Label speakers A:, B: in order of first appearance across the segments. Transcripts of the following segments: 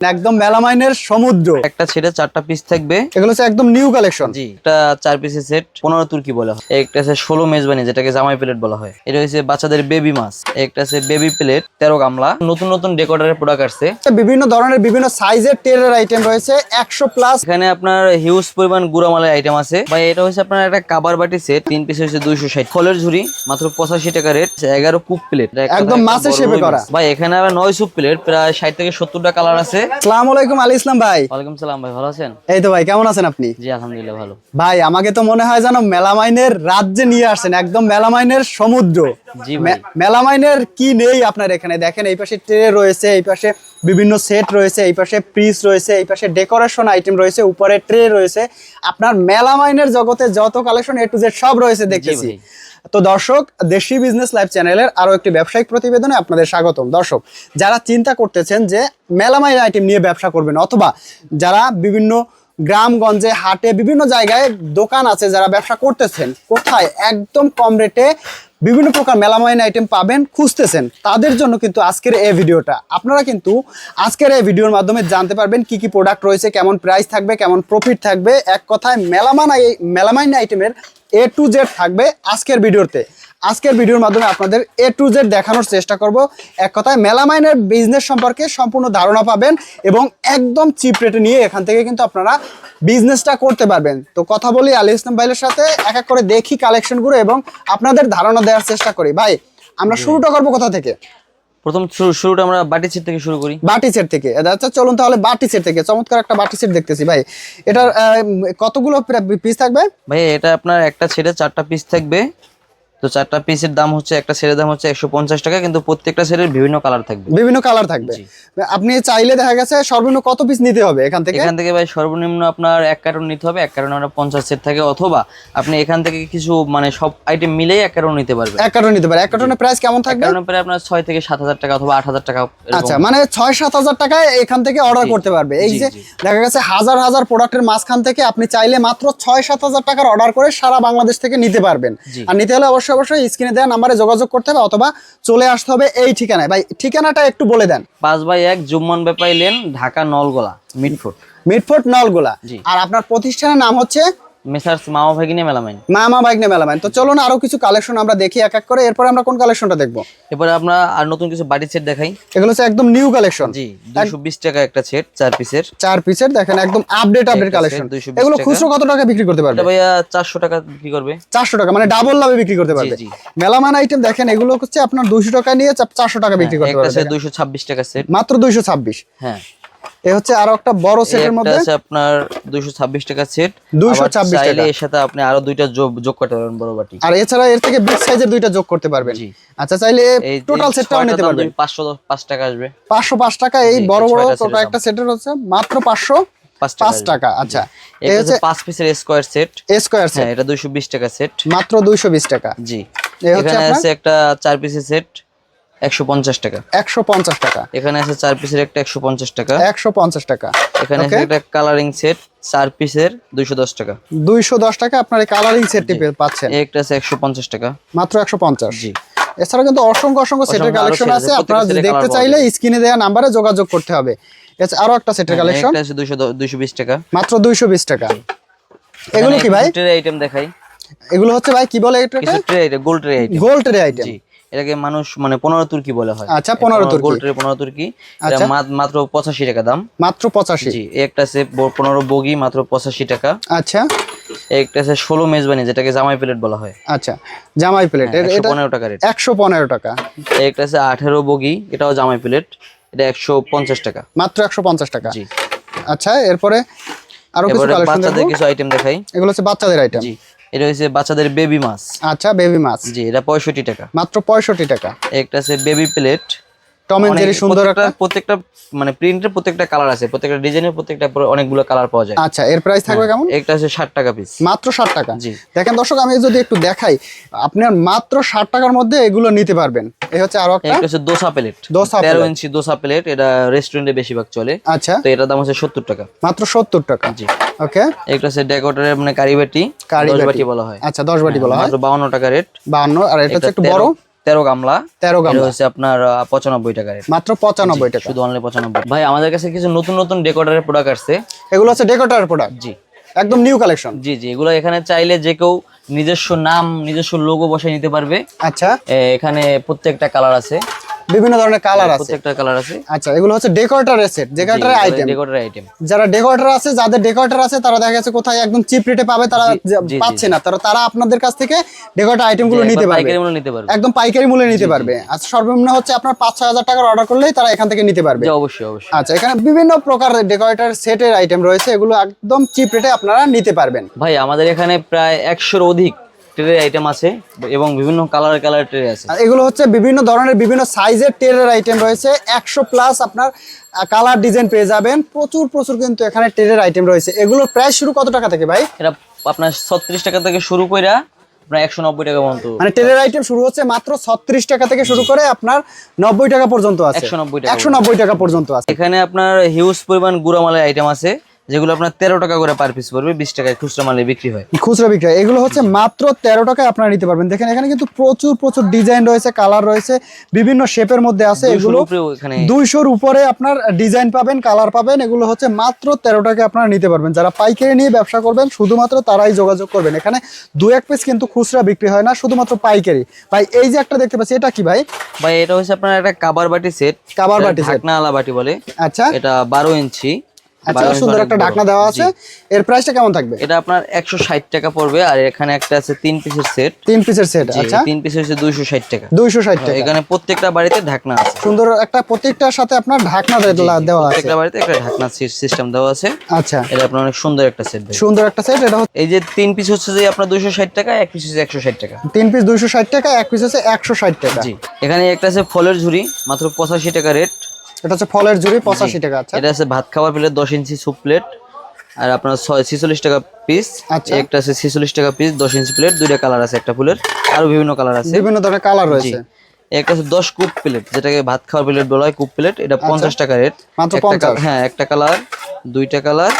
A: একদম মেলামাইনের সমুদ্র।
B: একটা ছেড়ে চারটা পিস থাকবে।
A: এগুলো হচ্ছে একদম নিউ কালেকশন
B: জি একটা চার পিসের সেট পনেরো তুর্কি বলা হয়। একটা আছে ষোলো মেজবানি যেটাকে জামাই প্লেট বলা হয়। এটা হচ্ছে বাচ্চাদের বেবি মাছ একটা আছে বেবি প্লেট তেরো গামলা। নতুন নতুন ডেকোরের প্রোডাক্ট আসছে।
A: বিভিন্ন ধরনের বিভিন্ন সাইজের টেরের আইটেম রয়েছে একশো প্লাস
B: এখানে আপনার হিউজ পরিমাণ গুড়ামালের আইটেম আছে। ভাই এটা হচ্ছে আপনার একটা কাবার বাটি সেট তিন পিস হচ্ছে দুইশো ষাট। ফলের ঝুড়ি মাত্র পঁচাশি টাকা রেট এগারো কুপ প্লেট
A: একদম মাছের এ করা।
B: ভাই এখানে আবার নয় সুপ প্লেট প্রায় ষাট থেকে সত্তরটা কালার আছে।
A: সালাম আলাইকুম আলী ইসলাম ভাই।
B: ওয়ালাইকুম সালাম ভাই ভালো আছেন?
A: এই তো ভাই কেমন আছেন আপনি?
B: জি আলহামদুলিল্লাহ ভালো।
A: ভাই আমাকে তো মনে হয় মেলামাইনের রাজ্যে নিয়ে আসছেন একদম মেলামাইনের সমুদ্র।
B: জি
A: মেলামাইনের কি নেই আপনার এখানে? দেখেন এই পাশে ট্রে রয়েছে এই পাশে বিভিন্ন সেট রয়েছে এই পাশে পিস রয়েছে এই পাশে ডেকোরেশন আইটেম রয়েছে উপরে ট্রে রয়েছে। আপনার মেলামাইনের জগতে যত কালেকশন এ টু জেড সব রয়েছে
B: দেখেছি
A: তো দর্শক দেশি বিজনেস লাইভ চ্যানেলের আরও একটি ব্যবসায়িক প্রতিবেদনে আপনাদের স্বাগতম। দর্শক যারা চিন্তা করতেছেন যে মেলামাইন আইটেম নিয়ে ব্যবসা করবেন অথবা যারা বিভিন্ন গ্রামগঞ্জে হাটে বিভিন্ন জায়গায় দোকান আছে যারা ব্যবসা করতেছেন কোথায়? একদম কম রেটে বিভিন্ন প্রকার মেলামাইন আইটেম পাবেন, খুঁজতেছেন। তাদের জন্য কিন্তু আজকের এই ভিডিওটা। আপনারা কিন্তু আজকের এই ভিডিওর মাধ্যমে জানতে পারবেন কি কি প্রোডাক্ট রয়েছে, কেমন প্রাইস থাকবে, কেমন প্রফিট থাকবে। এক কথায় মেলামান মেলামাইন আইটেমের এ টু জেড থাকবে আজকের ভিডিওতে। আজকের ভিডিওর মাধ্যমে আপনাদের এ টু জেড দেখানোর চেষ্টা করব। এক কথায় মেলামাইনের বিজনেস সম্পর্কে সম্পূর্ণ ধারণা পাবেন এবং একদম চিপ রেটে নিয়ে এখান থেকে কিন্তু আপনারা বিজনেসটা করতে পারবেন। তো কথা বলি আলী ইসলাম ভাইয়ের সাথে এক এক করে দেখি কালেকশনগুলো এবং আপনাদের ধারণা দেওয়ার চেষ্টা করি। ভাই আমরা শুরুটা করব কোথা থেকে?
B: প্রথম শুরু- শুরুটা আমরা বাটি সেট থেকে শুরু করি।
A: বাটি সেট থেকে। আচ্ছা চলুন তাহলে বাটি সেট থেকে। চমৎকার একটা বাটি সেট দেখতেছি ভাই। এটার কতগুলো পিস থাকবে?
B: ভাই এটা আপনার একটা ছেড়ে চারটা পিস থাকবে। তো চারটা পিসের দাম হচ্ছে একটা সেটের দাম হচ্ছে একশো পঞ্চাশ টাকা কিন্তু প্রত্যেকটা সেটের বিভিন্ন কালার থাকবে।
A: বিভিন্ন কালার থাকবে। আপনি চাইলে দেখা গেছে সর্বনিম্ন কত পিস নিতে হবে এখান থেকে?
B: এখান থেকে ভাই সর্বনিম্ন আপনার এক কার্টন নিতে হবে এক কার্টন আমরা পঞ্চাশ সেট থাকে অথবা আপনি এখান থেকে কিছু মানে সব আইটেম মিলেই এক কার্টন নিতে পারবেন।
A: এক কার্টন নিতে পারে। এক কার্টনের প্রাইস কেমন থাকবে?
B: কার্টনের পরে আপনার ছয় থেকে সাত হাজার টাকা অথবা আট হাজার টাকা
A: আচ্ছা মানে ছয় সাত হাজার টাকায় এখান থেকে অর্ডার করতে পারবে। এই যে দেখা গেছে হাজার হাজার প্রোডাক্টের মাঝখান থেকে আপনি চাইলে মাত্র ছয় সাত হাজার টাকার অর্ডার করে সারা বাংলাদেশ থেকে নিতে পারবেন। আর নিতে হলে অবশ্যই অবশ্যই অবশ্যই স্ক্রিনে দেওয়া নাম্বারে যোগাযোগ করতে হবে অথবা চলে আসতে হবে এই ঠিকানায়। ভাই ঠিকানাটা একটু বলে দেন।
B: পাঁচ বাই এক Jumman Bepari lane Dhaka Nolgola Mitford
A: Mitford Nolgola. আর আপনার প্রতিষ্ঠানের নাম হচ্ছে?
B: Messrs Mama Bhagini melamine.
A: মামা বাইক নে মেলামেন তো চলুন আরও কিছু কালেকশন আমরা দেখি এক এক করে। এরপর আমরা কোন কালেকশনটা দেখব?
B: এরপরে আমরা আর নতুন কিছু বাটি সেট দেখাই।
A: এগুলো হচ্ছে একদম নিউ কালেকশন
B: জি দুশো বিশ টাকা একটা সেট চার পিসের
A: চার পিসের দেখেন একদম আপডেট আপডেট কালেকশন এগুলো খুচরো কত টাকা বিক্রি করতে পারবে?
B: ভাইয়া চারশো টাকা বিক্রি করবে।
A: চারশো টাকা মানে ডাবল লাভে বিক্রি করতে পারবে।
B: জি।
A: মেলামান আইটেম দেখেন এগুলো হচ্ছে আপনার দুইশো টাকা নিয়ে চারশো টাকা বিক্রি করতে
B: একটা
A: পারবে।
B: দুইশো ছাব্বিশ টাকা সেট
A: মাত্র দুইশো ছাব্বিশ।
B: হ্যাঁ।
A: এ হচ্ছে আরও একটা বড় সেটের মধ্যে।
B: আছে আপনার দুইশো ছাব্বিশ টাকা সেট
A: 226 টাকা।
B: এর সাথে আপনি আরও দুইটা যোগ করতে পারবেন বড় বাটি।
A: আর এছাড়া এর থেকে বিগ সাইজের দুইটা যোগ করতে পারবেন। আচ্ছা চাইলে টোটাল সেটটাও নিতে পারবেন।
B: পাঁচশো পাঁচ টাকা আসবে।
A: পাঁচশো পাঁচ টাকা এই বড় বড় টোটাল একটা সেটের হচ্ছে মাত্র পাঁচশো
B: পাঁচ
A: পাঁচ
B: আসবে।
A: টাকা আচ্ছা। এই হচ্ছে
B: হচ্ছে পাঁচ পিসের স্কোয়ার সেট
A: স্কোয়ার সেট
B: এটা দুইশো বিশ টাকা সেট
A: মাত্র দুইশো বিশ টাকা।
B: জি। এখানে আছে একটা চার পিসের সেট একশো পঞ্চাশ টাকা।
A: একশো পঞ্চাশ টাকা।
B: এখানে আছে চার পিসের একটা একশো পঞ্চাশ টাকা।
A: একশো পঞ্চাশ টাকা।
B: এখানে আছে একটা কালারিং সেট চার পিসের দুইশো দশ টাকা।
A: দুইশো দশ টাকা আপনার এই কালারিং সেটটি পাচ্ছেন।
B: একটা আছে একশো পঞ্চাশ টাকা।
A: মাত্র একশো পঞ্চাশ।
B: জি।
A: এছাড়া কিন্তু অসংখ্য অসংখ্য সেটের কালেকশন আছে। আপনারা দেখতে চাইলে স্ক্রিনে দেওয়া নাম্বারে যোগাযোগ করতে হবে। আরও একটা সেটের
B: হ্যাঁ,
A: কালেকশন
B: একটা আছে দুইশো দুইশো বিশ টাকা।
A: মাত্র দুইশো বিশ টাকা। এগুলো কি ভাই?
B: আইটেম দেখাই।
A: এগুলো হচ্ছে ভাই কি বলে
B: item gold tray item
A: gold tray item
B: ji. এটাকে মানুষ মানে পনেরো তুর্কি বলা হয়।
A: আচ্ছা, 15 তুর্কি।
B: গোল্ড ট্রে পনেরো তুর্কি।
A: আচ্ছা।
B: মাত্র পঁচাশি টাকা দাম।
A: মাত্র পঁচাশি।
B: জি একটা আছে পনেরো বগি মাত্র পঁচাশি টাকা।
A: আচ্ছা।
B: একটা আছে ষোলো মেজবানি যেটাকে জামাই প্লেট বলা হয়।
A: আচ্ছা জামাই প্লেট। এটা
B: পনেরো টাকা রেট।
A: একশো পনেরো টাকা।
B: একটা আছে আঠেরো বগি এটাও জামাই প্লেট। এটা একশো পঞ্চাশ টাকা।
A: মাত্র একশো পঞ্চাশ টাকা।
B: জি।
A: আচ্ছা এরপরে আরও কিছু
B: বাচ্চাদের কিছু আইটেম দেখাই।
A: এগুলো হচ্ছে বাচ্চাদের আইটেম
B: জি। এটা হচ্ছে বাচ্চাদের বেবি মাছ
A: আচ্ছা বেবি মাছ
B: জি এটা পঁয়ষট্টি টাকা।
A: মাত্র পঁয়ষট্টি টাকা।
B: একটা আছে baby plate
A: Tom and Jerry সুন্দর একটা
B: প্রত্যেকটা মানে প্রিন্টের প্রত্যেকটা কালার আছে প্রত্যেকটা ডিজাইনের প্রত্যেকটা অনেকগুলো কালার পাওয়া যায়।
A: আচ্ছা এর প্রাইস থাকবে কেমন?
B: একটা আছে ষাট টাকা পিস
A: মাত্র ষাট টাকা?
B: জি।
A: দেখেন দর্শক আমি যদি একটু দেখাই আপনার মাত্র ষাট টাকার মধ্যে এগুলো নিতে পারবেন। এই হচ্ছে আরও একটা।
B: একটা হচ্ছে দোসা প্লেট
A: দোসা
B: তেরো
A: plate।
B: ইঞ্চি দোসা প্লেট এটা রেস্টুরেন্টে বেশিরভাগ চলে।
A: আচ্ছা।
B: তো এটার দাম হচ্ছে সত্তর টাকা।
A: মাত্র সত্তর টাকা।
B: জি।
A: ওকে।
B: একটা হচ্ছে ডেকোরের মানে কারিবাটি
A: কারি
B: দশ
A: বাটি।
B: বাটি বলা হয়।
A: আচ্ছা দশ বাটি বলা হয়।
B: মাত্র বাউন্ন টাকা রেট
A: বাহান্ন আর এটা হচ্ছে একটু বড়।
B: তেরো গামলা।
A: তেরো গামলা।
B: হচ্ছে আপনার পঁচানব্বই টাকা
A: মাত্র পঁচানব্বই টাকা।
B: শুধু অনলি পঁচানব্বই। ভাই আমাদের কাছে কিছু নতুন নতুন ডেকোটারের প্রোডাক্ট আসছে।
A: এগুলো হচ্ছে ডেকোটার প্রোডাক্ট
B: জি।
A: একদম নিউ কালেকশন
B: জি জি এগুলো এখানে চাইলে যে কেউ নিজস্ব নাম নিজস্ব লোগো বসায় নিতে পারবে।
A: আচ্ছা।
B: এখানে প্রত্যেকটা কালার আছে।
A: বিভিন্ন ধরনের কালার আছে।
B: প্রত্যেকটা কালার আছে।
A: আচ্ছা এগুলো হচ্ছে ডেকোরেটরের সেট ডেকোরেটরের আইটেম
B: ডেকোরের আইটেম
A: যারা ডেকোরেটর আছে যাদের ডেকোরেটর আছে তারা দেখা গেছে কোথায় একদম চিপ রেটে পাবে তারা পাচ্ছে না। তারা তারা আপনাদের কাছ থেকে ডেকোরেটর আইটেমগুলো নিতে পারবে।
B: পাইকারি মূল্য নিতে পারবে।
A: একদম পাইকারি মূল্যে নিতে পারবে। আচ্ছা সর্বনিম্ন হচ্ছে আপনার পাঁচ ছয় হাজার টাকার অর্ডার করলেই তারা এখান থেকে নিতে পারবে।
B: অবশ্যই অবশ্যই।
A: আচ্ছা এখানে বিভিন্ন প্রকার ডেকোরেটর সেটের আইটেম রয়েছে। এগুলো একদম চিপ রেটে আপনারা নিতে পারবেন।
B: ভাই আমাদের এখানে প্রায় একশোর অধিক ট্রের আইটেম আছে এবং বিভিন্ন কালার কালার ট্রে আছে।
A: আর এগুলো হচ্ছে বিভিন্ন ধরনের বিভিন্ন সাইজের টেরের আইটেম রয়েছে। একশো প্লাস আপনার কালার ডিজাইন পেয়ে যাবেন। প্রচুর প্রচুর কিন্তু এখানে টেরের আইটেম রয়েছে। এগুলোর প্রাইস শুরু কত টাকা থেকে ভাই?
B: এটা আপনার ছত্রিশ টাকা থেকে শুরু করে আপনার একশো নব্বই টাকা পর্যন্ত।
A: মানে টেরের আইটেম শুরু হচ্ছে মাত্র ছত্রিশ টাকা থেকে শুরু করে আপনার নব্বই টাকা পর্যন্ত আছে।
B: 190 টাকা
A: একশো নব্বই টাকা পর্যন্ত আছে।
B: এখানে আপনার হিউজ পরিমাণ গুড়ামালের আইটেম আছে। যেগুলো আপনার তেরো টাকা করে পার পিস পড়বে বিশ টাকায় খুচরা মালে বিক্রি হয়।
A: খুচরা বিক্রয় এগুলো হচ্ছে মাত্র তেরো টাকায় আপনারা নিতে পারবেন। দেখেন এখানে কিন্তু প্রচুর প্রচুর ডিজাইন রয়েছে কালার রয়েছে বিভিন্ন শেপের মধ্যে আছে এগুলো।
B: দুইশোর
A: উপরে আপনার ডিজাইন পাবেন কালার পাবেন এগুলো হচ্ছে মাত্র তেরো টাকা আপনারা নিতে পারবেন। যারা পাইকারি নিয়ে ব্যবসা করবেন শুধুমাত্র তারাই যোগাযোগ করবেন। এখানে দু এক পিস কিন্তু খুচরা বিক্রি হয় না শুধুমাত্র পাইকারি। ভাই এই যে একটা দেখতে পাচ্ছি এটা কি ভাই?
B: ভাই এটা হচ্ছে আপনার একটা কাবার বাটি সেট
A: কাবার বাটি সেট
B: ঢাকনা আলা বাটি বলে।
A: আচ্ছা।
B: এটা বারো ইঞ্চি।
A: আচ্ছা
B: 12 ইঞ্চি
A: সুন্দর একটা ঢাকনা দেওয়া আছে। এর প্রাইসটা কেমন থাকবে?
B: এটা আপনার একশো ষাট টাকা পড়বে আর এখানে একটা আছে তিন পিসের সেট
A: তিন পিসের সেট আচ্ছা।
B: তিন পিস হচ্ছে দুইশো ষাট টাকা।
A: দুইশো ষাট টাকা।
B: এখানে প্রত্যেকটা বাড়িতে ঢাকনা আছে।
A: সুন্দর একটা প্রত্যেকটার সাথে আপনার ঢাকনা দেওয়া আছে।
B: প্রত্যেকটা বাড়িতে একটা ঢাকনা সিস্টেম দেওয়া আছে।
A: আচ্ছা।
B: এটা আপনার অনেক সুন্দর একটা সেট
A: সুন্দর একটা সেট এটা হচ্ছে
B: এই যে তিন পিস হচ্ছে যে আপনার দুইশো ষাট টাকা এক পিস হচ্ছে একশো ষাট টাকা।
A: তিন পিস দুইশো ষাট টাকা এক পিস হচ্ছে একশো ষাট টাকা।
B: জি এখানে একটা আছে ফলের ঝুড়ি মাত্র পঁচাশি টাকা রেট
A: এটা হচ্ছে ফলের জুড়ি পঁচাশি টাকা আচ্ছা।
B: এটা আছে ভাত খাওয়ার প্লেট দশ ইঞ্চি স্যুপ প্লেট। আর আপনার ছিচল্লিশ টাকা পিস
A: আচ্ছা।
B: একটা আছে ছিচল্লিশ টাকা পিস দশ ইঞ্চি প্লেট দুইটা কালার আছে একটা ফুলের। আরও বিভিন্ন কালার আছে।
A: বিভিন্ন ধরনের কালার রয়েছে।
B: একটা আছে দশ কুপ প্লেট যেটাকে ভাত খাওয়ার প্লেট বলা হয় কুপ প্লেট। এটা পঞ্চাশ টাকা রেট
A: আচ্ছা। মাত্র 50
B: হ্যাঁ একটা কালার দুইটা কালার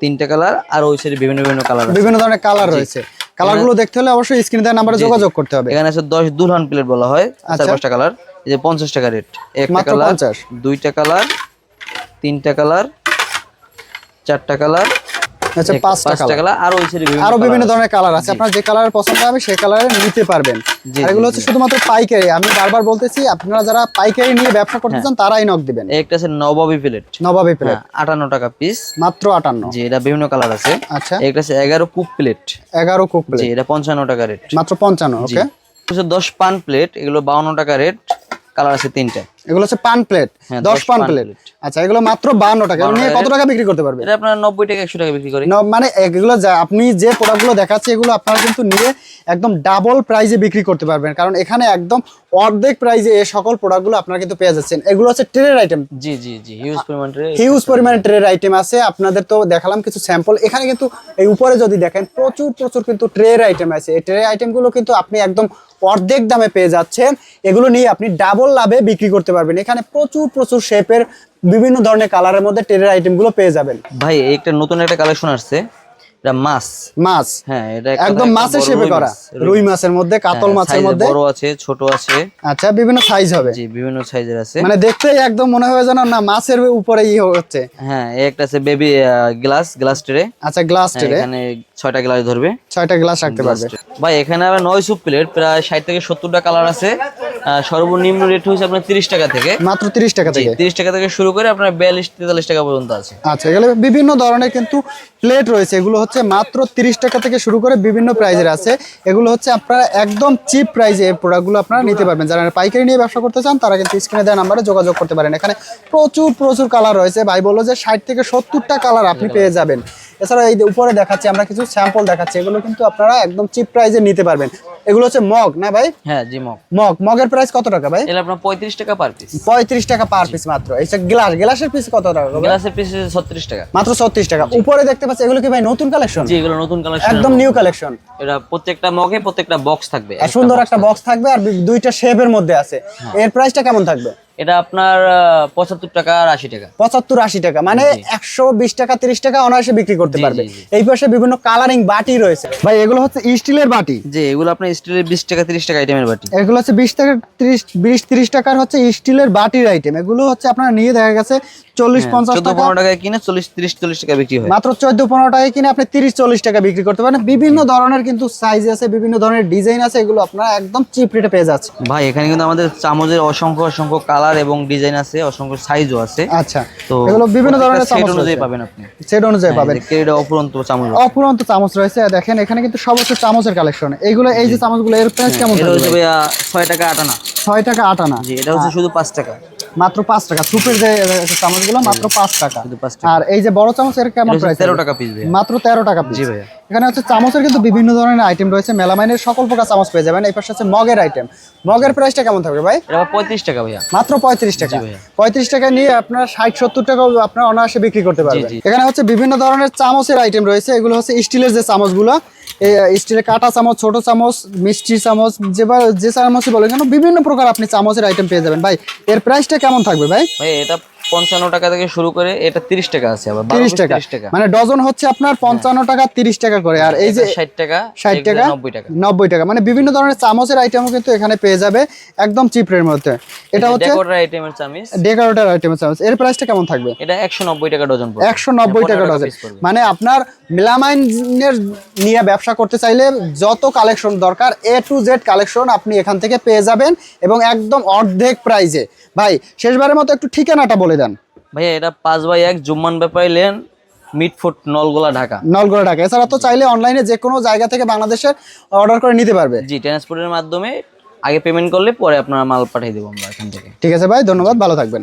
B: তিনটা কালার আর ওই সাইডে বিভিন্ন বিভিন্ন কালার আছে।
A: বিভিন্ন ধরনের কালার রয়েছে। কালারগুলো দেখতে হলে অবশ্যই স্ক্রিনে দেওয়া নাম্বারে যোগাযোগ করতে হবে।
B: এখানে আছে দশ দুলহান প্লেট বলা হয় চার
A: আচ্ছা।
B: পাঁচটা কালার। এই যে পঞ্চাশ টাকা রেট। একটা কালার
A: 50
B: দুইটা কালার তিনটা কালার চারটা কালার
A: আচ্ছা পাঁচটা কালার।
B: আর আরও বিভিন্ন
A: ধরনের কালার আছে। আপনার যে কালার পছন্দ হবে সেই কালারে নিতে পারবেন। এগুলো হচ্ছে শুধুমাত্র পাইকারি। আমি বারবার বলতেছি আপনারা যারা পাইকারি নিয়ে ব্যবসা
B: হ্যাঁ।
A: করতে চান তারাই নক দিবেন।
B: একটা আছে নবাবি প্লেট।
A: নবাবি প্লেট।
B: আটান্ন টাকা পিস
A: মাত্র আটান্ন।
B: জি এটা বিভিন্ন কালার আছে।
A: আচ্ছা।
B: একটা আছে এগারো কুপ প্লেট
A: এগারো কুক
B: জি এটা পঞ্চান্ন টাকা রেট।
A: মাত্র পঞ্চান্ন ওকে
B: হচ্ছে দশ পান প্লেট এগুলো বাউন্ন টাকা রেট। কালার আছে তিনটা।
A: এগুলো হচ্ছে পান প্লেট
B: হ্যাঁ,
A: দশ
B: দশ
A: পান প্লেট। আচ্ছা এগুলো মাত্র বান্ন টাকা। এগুলো কত টাকা বিক্রি করতে
B: এটা আপনার নব্বই টাকা একশো টাকা বিক্রি করে।
A: মানে এগুলো যা- আপনি যে প্রোডাক্টগুলো দেখাচ্ছি এগুলো আপনারা কিন্তু নিয়ে একদম ডাবল প্রাইজে বিক্রি করতে পারবেন। কারণ এখানে একদম অর্ধেক প্রাইজে এই সকল প্রোডাক্টগুলো আপনারা কিন্তু পেয়ে যাচ্ছেন। এগুলো হচ্ছে ট্রের আইটেম।
B: জি জি জি হিউজ পরিমাণ
A: হিউজ পরিমাণে ট্রের আইটেম আছে। আপনাদের তো দেখালাম কিছু স্যাম্পল এখানে কিন্তু এই উপরে যদি দেখেন প্রচুর প্রচুর কিন্তু ট্রের আইটেম আছে। এই ট্রের আইটেমগুলো কিন্তু আপনি একদম অর্ধেক দামে পেয়ে যাচ্ছেন। এগুলো নিয়ে আপনি ডাবল লাভে বিক্রি করতে পারবেন। এখানে প্রচুর প্রচুর শেপের বিভিন্ন ধরনের কালারের মধ্যে টেরের আইটেমগুলো পেয়ে যাবেন।
B: ভাই একটা নতুন একটা কালেকশন আসছে। এটা মাছ।
A: মাছ।
B: হ্যাঁ এটা
A: একদম মাছের শেপে
B: রুই
A: করা। রুই মাছের মধ্যে কাতল
B: হ্যাঁ,
A: মাছের মধ্যে।
B: বড় আছে ছোট আছে।
A: আচ্ছা বিভিন্ন সাইজ হবে।
B: জি বিভিন্ন সাইজের আছে।
A: মানে দেখতেই একদম মনে হয় যেন না মাছের উপরে ই হচ্ছে।
B: হ্যাঁ একটা আছে বেবি গ্লাস গ্লাস ট্রে
A: আচ্ছা গ্লাস ট্রে
B: এখানে ছয়টা গ্লাস ধরবে।
A: ছয়টা গ্লাস রাখতে পারবে।
B: ভাই এখানে আবার নয় সুপ প্লেট প্রায় ষাট থেকে সত্তরটা কালার আছে। সর্বনিম্ন রেট হচ্ছে আপনার তিরিশ টাকা থেকে।
A: মাত্র তিরিশ টাকা থেকে?
B: তিরিশ টাকা থেকে শুরু করে আপনার বিয়াল্লিশ তেতাল্লিশ টাকা পর্যন্ত আছে।
A: আচ্ছা এগুলো বিভিন্ন ধরনের কিন্তু প্লেট রয়েছে। এগুলো হচ্ছে মাত্র তিরিশ টাকা থেকে শুরু করে বিভিন্ন প্রাইজের আছে। এগুলো হচ্ছে আপনারা একদম চিপ প্রাইজে এই প্রোডাক্টগুলো আপনারা নিতে পারবেন। যারা পাইকারি নিয়ে ব্যবসা করতে চান তারা কিন্তু স্ক্রিনে দেওয়া নাম্বারে যোগাযোগ করতে পারেন। এখানে প্রচুর প্রচুর কালার রয়েছে। ভাই বলল যে ষাট থেকে সত্তরটা কালার আপনি পেয়ে যাবেন। এছাড়া এই যে উপরে দেখাচ্ছি আমরা কিছু স্যাম্পল দেখাচ্ছি এগুলো কিন্তু আপনারা একদম চিপ প্রাইজে নিতে পারবেন। এগুলো হচ্ছে মগ না ভাই?
B: হ্যাঁ জি মগ।
A: মগ। মগের প্রাইস কত টাকা ভাই?
B: এগুলো আপনার পঁয়ত্রিশ টাকা পার পিস
A: পঁয়ত্রিশ টাকা পার পিস মাত্র। এই গ্লাস গ্লাসের পিস কত টাকা?
B: গ্লাসের পিস ছত্রিশ টাকা।
A: মাত্র ছত্রিশ টাকা। উপরে দেখতে পাচ্ছি এগুলো কি ভাই নতুন কালেকশন
B: জি এগুলো নতুন কালেকশন
A: একদম নিউ কালেকশন
B: এটা প্রত্যেকটা মগে প্রত্যেকটা বক্স থাকবে।
A: সুন্দর একটা বক্স থাকবে আর দুইটা শেপের মধ্যে আছে। এর প্রাইসটা কেমন থাকবে?
B: এটা আপনার পঁচাত্তর টাকা আর আশি টাকা।
A: পঁচাত্তর আশি টাকা। মানে একশো বিশ টাকা তিরিশ টাকা অনায়াসে বিক্রি করতে পারবে। এই পাশে বিভিন্ন কালারিং বাটি রয়েছে। ভাই এগুলো হচ্ছে স্টিলের বাটি।
B: যে এগুলো আপনার স্টিলের বিশ টাকা তিরিশ টাকা আইটেমের বাটি।
A: এগুলো হচ্ছে বিশ টাকা তিরিশ বিশ তিরিশ টাকার হচ্ছে স্টিলের বাটির আইটেম এগুলো হচ্ছে আপনার নিয়ে দেখা গেছে চল্লিশ পঞ্চাশ
B: চোদ্দ
A: টাকা।
B: পনেরো টাকায় কিনে চল্লিশ তিরিশ চল্লিশ টাকা বিক্রি হয়।
A: মাত্র চোদ্দ পনেরো টাকায় কিনে আপনি তিরিশ চল্লিশ টাকা বিক্রি করতে পারেন। বিভিন্ন ধরনের কিন্তু সাইজ আছে বিভিন্ন ধরনের ডিজাইন আছে এগুলো আপনারা একদম চিপ রেটে পেয়ে যাচ্ছে
B: ভাই এখানে কিন্তু আমাদের চামচের অসংখ্য অসংখ্য কালার এবং ডিজাইন আছে অসংখ্য সাইজও আছে।
A: আচ্ছা
B: তো
A: এগুলো বিভিন্ন ধরনের
B: সেট
A: চামচ
B: অনুযায়ী পাবেন আপনি।
A: সেট অনুযায়ী পাবেন।
B: হ্যাঁ, এটা অপুরন্ত চামচ
A: অপুরন্ত চামচ রয়েছে। দেখেন এখানে কিন্তু হচ্ছে চামচের কালেকশন এগুলো এই যে চামচগুলো এর প্রাইস কেমন
B: এটা হচ্ছে ভাইয়া ছয় টাকা আটানা
A: ছয় টাকা আটানা
B: জি এটা হচ্ছে শুধু পাঁচ টাকা।
A: মাত্র পাঁচ টাকা। সুপের যে চামচগুলো মাত্র পাঁচ টাকা। আর এই যে বড় চামচ এর কেমন প্রাইস
B: তেরো টাকা পিস ভাইয়া।
A: মাত্র তেরো টাকা পিস
B: জি ভাইয়া।
A: এখানে হচ্ছে চামচের কিন্তু বিভিন্ন ধরনের আইটেম রয়েছে। মেলামাইনের সকল প্রকার চামচ পেয়ে যাবেন। এই পাশে হচ্ছে মগের আইটেম মগের প্রাইসটা কেমন থাকবে ভাই?
B: পঁয়ত্রিশ টাকা ভাইয়া।
A: মাত্র পঁয়ত্রিশ টাকা। পঁয়ত্রিশ টাকা নিয়ে আপনার ষাট সত্তর টাকা আপনার অনায়াসে বিক্রি করতে পারবেন। এখানে হচ্ছে বিভিন্ন ধরনের চামচের আইটেম রয়েছে। এগুলো হচ্ছে স্টিলের যে চামচগুলো স্টিলের কাটা চামচ ছোট চামচ মিষ্টি চামচ যে বা- যে চামচই বলেন কেন বিভিন্ন প্রকার আপনি চামচের আইটেম পেয়ে যাবেন। ভাই এর প্রাইসটা কেমন থাকবে ভাই?
B: ভাই এটা পঞ্চান্ন টাকা থেকে শুরু করে এটা তিরিশ টাকা আছে আবার
A: তিরিশ টাকা। মানে ডজন হচ্ছে আপনার পঞ্চান্ন টাকা তিরিশ টাকা করে। আর এই যে
B: ষাট টাকা
A: ষাট টাকা
B: নব্বই টাকা।
A: নব্বই টাকা। মানে বিভিন্ন ধরনের চামচের আইটেমও কিন্তু এখানে পেয়ে যাবে একদম চিপের মধ্যে। এটা হচ্ছে
B: আইটেমের চামিচ।
A: ডেকারোটার আইটেমের চামচ। এর প্রাইসটা কেমন থাকবে?
B: এটা একশো নব্বই টাকা ডজন
A: একশো নব্বই টাকা ডজন। মানে আপনার মেলামাইনের নিয়ে ব্যবসা করতে চাইলে যত কালেকশন দরকার এ টু জেড কালেকশন আপনি এখান থেকে পেয়ে যাবেন এবং একদম অর্ধেক প্রাইজে ভাই শেষবারের মতো একটু ঠিকানাটা বলে দেন
B: ভাইয়া এটা পাঁচ বাই এক জুম্মান ব্যাপারী লেন মিটফুট নলগোলা ঢাকা।
A: নলগোলা ঢাকা। এছাড়া তো চাইলে অনলাইনে যে কোনো জায়গা থেকে বাংলাদেশে অর্ডার করে নিতে পারবে।
B: জি ট্রান্সপোর্টের মাধ্যমে আগে পেমেন্ট করলে পরে আপনারা মাল পাঠিয়ে দেবো আমরা এখান থেকে।
A: ঠিক আছে ভাই ধন্যবাদ ভালো থাকবেন।